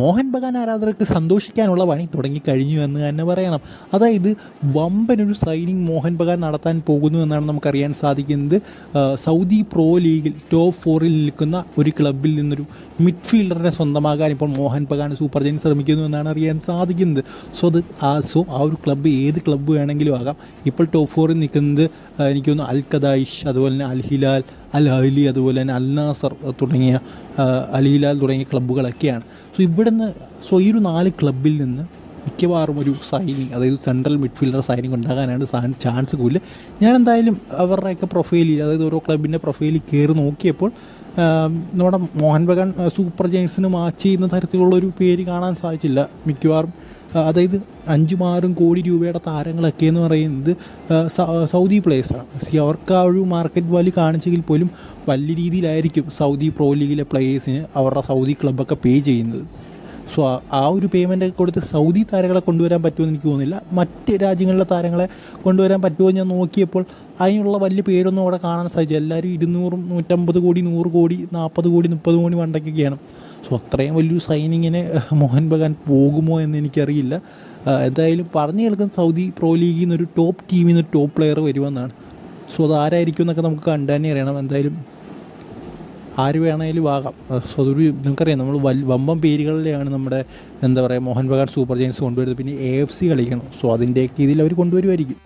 മോഹൻ ബഗാൻ ആരാധകർക്ക് സന്തോഷിക്കാനുള്ള പണി തുടങ്ങിക്കഴിഞ്ഞു എന്ന് തന്നെ പറയണം. അതായത് വമ്പനൊരു സൈനിങ് മോഹൻ ബഗാൻ നടത്താൻ പോകുന്നു എന്നാണ് നമുക്കറിയാൻ സാധിക്കുന്നത്. സൗദി പ്രോ ലീഗിൽ ടോപ്പ് ഫോറിൽ നിൽക്കുന്ന ഒരു ക്ലബിൽ നിന്നൊരു മിഡ്ഫീൽഡറിനെ സ്വന്തമാകാൻ ഇപ്പോൾ മോഹൻ ബഗാൻ സൂപ്പർ ജയൻ ശ്രമിക്കുന്നു എന്നാണ് അറിയാൻ സാധിക്കുന്നത്. സോ അത് ആ സോ ആ ഒരു ക്ലബ്ബ് ഏത് ക്ലബ്ബ് വേണമെങ്കിലും ആകാം. ഇപ്പോൾ ടോപ്പ് ഫോറിൽ നിൽക്കുന്നത് എനിക്കൊന്ന് അൽ കദായിഷ് അതുപോലെ തന്നെ അൽ ഹിലാൽ അൽ അഹ്ലി അതുപോലെ തന്നെ അൽ നാസർ തുടങ്ങിയ അലീലാൽ തുടങ്ങിയ ക്ലബ്ബുകളൊക്കെയാണ്. സോ ഇവിടുന്ന് സോ ഈ ഒരു നാല് ക്ലബ്ബിൽ നിന്ന് മിക്കവാറും ഒരു സൈനിങ് അതായത് സെൻട്രൽ മിഡ്ഫീൽഡർ സൈനിങ് ഉണ്ടാകാനാണ് ചാൻസ് കൂടുതൽ. ഞാൻ എന്തായാലും അവരുടെയൊക്കെ പ്രൊഫൈലിൽ അതായത് ഓരോ ക്ലബിന്റെ പ്രൊഫൈലിൽ കയറി നോക്കിയപ്പോൾ നമ്മുടെ മോഹൻ ബഗാൻ സൂപ്പർ ജയൻസിന് മാച്ച് ചെയ്യുന്ന തരത്തിലുള്ള ഒരു പേര് കാണാൻ സാധിച്ചില്ല മിക്കവാറും. അതായത് അഞ്ചും ആറും കോടി രൂപയുടെ താരങ്ങളൊക്കെ എന്ന് പറയുന്നത് സൗദി പ്ലേയേഴ്സാണ് അവർക്ക് ആ ഒരു മാർക്കറ്റ് വാല്യൂ കാണിച്ചെങ്കിൽ പോലും വലിയ രീതിയിലായിരിക്കും സൗദി പ്രോ ലീഗിലെ പ്ലേയേഴ്സിന് അവരുടെ സൗദി ക്ലബ്ബൊക്കെ പേ ചെയ്യുന്നത്. സോ ആ- ഒരു പേയ്മെന്റ് കൊടുത്ത് സൗദി താരങ്ങളെ കൊണ്ടുവരാൻ പറ്റുമെന്ന് എനിക്ക് തോന്നുന്നില്ല. മറ്റ് രാജ്യങ്ങളിലെ താരങ്ങളെ കൊണ്ടുവരാൻ പറ്റുമോ ഞാൻ നോക്കിയപ്പോൾ അതിനുള്ള വലിയ പേരൊന്നും അവിടെ കാണാൻ സാധിച്ചു എല്ലാവരും ഇരുന്നൂറും നൂറ്റമ്പത് കോടി നൂറ് കോടി നാൽപ്പത് കോടി മുപ്പത് കോടി വണ്ടൊക്കെയാണ് സോ അത്രയും വലിയൊരു സൈനിങ്ങിന് മോഹൻ ബഗാൻ പോകുമോ എന്ന് എനിക്കറിയില്ല. എന്തായാലും പറഞ്ഞു കേൾക്കുന്ന സൗദി പ്രോ ലീഗിൽ നിന്നൊരു ടോപ്പ് ടീമിൽ നിന്ന് ടോപ്പ് പ്ലെയർ വരുമെന്നാണ്. സോ അത് ആരായിരിക്കും എന്നൊക്കെ നമുക്ക് കണ്ടു തന്നെ അറിയണം. എന്തായാലും ആര് വേണമെങ്കിലും ആകാം. സോ അതൊരു നിങ്ങൾക്കറിയാം നമ്മൾ വൽ വമ്പം പേരുകളിലെയാണ് നമ്മുടെ എന്താ പറയുക മോഹൻ ബഗാൻ സൂപ്പർ ജയൻസ് കൊണ്ടുവരുന്നത്. പിന്നെ എ എഫ് സി കളിക്കണം. സോ അതിന്റെയൊക്കെ ഇതിൽ അവർ കൊണ്ടുവരുമായിരിക്കും.